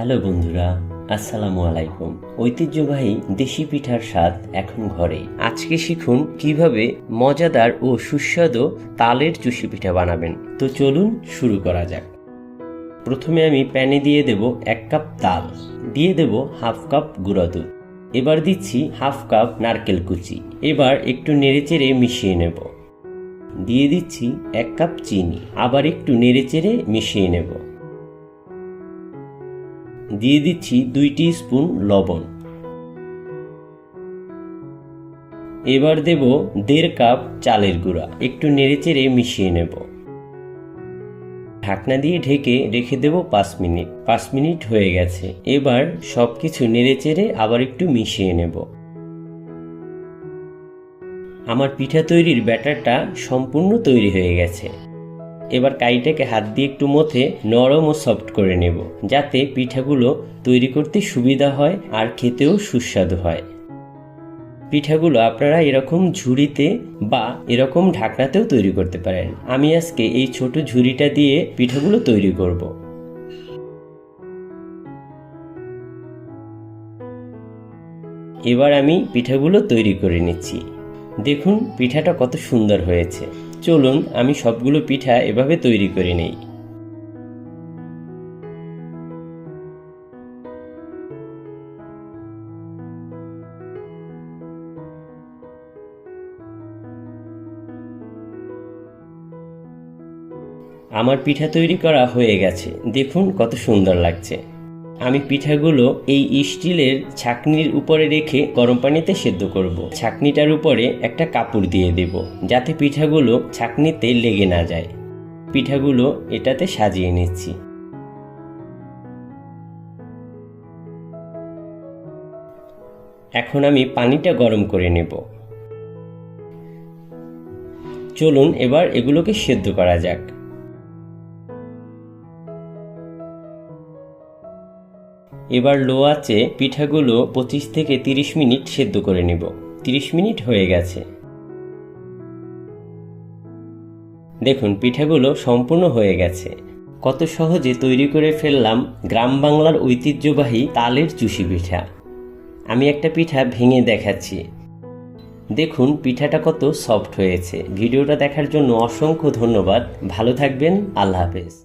Hello বন্ধুরা, আসসালামু আলাইকুম। ঐতিহ্যবাহী দেশি পিঠার স্বাদ এখন ঘরে। আজকে শিখুন কীভাবে মজাদার ও সুস্বাদু তালের চুষি পিঠা বানাবেন। তো চলুন শুরু করা যাক। প্রথমে আমি প্যানে দিয়ে দেব এক কাপ তাল। দিয়ে দেব হাফ কাপ গুঁড়া দুধ। এবার দিচ্ছি হাফ কাপ নারকেল কুচি। এবার একটু নেড়েচেড়ে মিশিয়ে নেব। দিয়ে দিচ্ছি এক কাপ চিনি। আবার একটু নেড়েচেড়ে মিশিয়ে নেব। দিয়ে দিচ্ছি দুইটি স্পুন লবণ। এবার দেব দেড় কাপ চালের গুঁড়া। একটু নেড়ে নেড়েচেড়ে মিশিয়ে নেব। ঢাকনা দিয়ে ঢেকে রেখে দেব পাঁচ মিনিট। পাঁচ মিনিট হয়ে গেছে। এবার সব কিছু নেড়েচেড়ে আবার একটু মিশিয়ে নেব। আমার পিঠা তৈরির ব্যাটারটা সম্পূর্ণ তৈরি হয়ে গেছে। এবার কাইটাকে হাত দিয়ে একটু মথে নরম ও সফট করে নেব, যাতে পিঠাগুলো তৈরি করতে সুবিধা হয় আর খেতেও সুস্বাদু হয়। পিঠাগুলো আপনারা এরকম ঝুড়িতে বা এরকম ঢাকনাতেও তৈরি করতে পারেন। আমি আজকে এই ছোট ঝুড়িটা দিয়ে পিঠাগুলো তৈরি করব। এবার আমি পিঠাগুলো তৈরি করে নিচ্ছি। দেখুন, পিঠাটা কত সুন্দর হয়েছে। চলুন, আমি সবগুলো পিঠা এভাবে তৈরি করে নেই। আমার পিঠা তৈরি করা হয়ে গেছে। দেখুন কত সুন্দর লাগছে। আমি পিঠাগুলো এই স্টিলের ছাকনির উপরে রেখে গরম পানিতে সেদ্ধ করব। ছাকনিটার উপরে একটা কাপড় দিয়ে দেব, যাতে পিঠাগুলো ছাকনিতে লেগে না যায়। পিঠাগুলো এটাতে সাজিয়ে নিচ্ছি। এখন আমি পানিটা গরম করে নেব। চলুন এবার এগুলোকে সেদ্ধ করা যাক। এবার লো আছে পিঠাগুলো পঁচিশ থেকে তিরিশ মিনিট সেদ্ধ করে নেব। তিরিশ মিনিট হয়ে গেছে। দেখুন, পিঠাগুলো সম্পূর্ণ হয়ে গেছে। কত সহজে তৈরি করে ফেললাম গ্রাম বাংলার ঐতিহ্যবাহী তালের চুষি পিঠা। আমি একটা পিঠা ভেঙে দেখাচ্ছি। দেখুন, পিঠাটা কত সফট হয়েছে। ভিডিওটা দেখার জন্য অসংখ্য ধন্যবাদ। ভালো থাকবেন, আল্লাহ হাফেজ।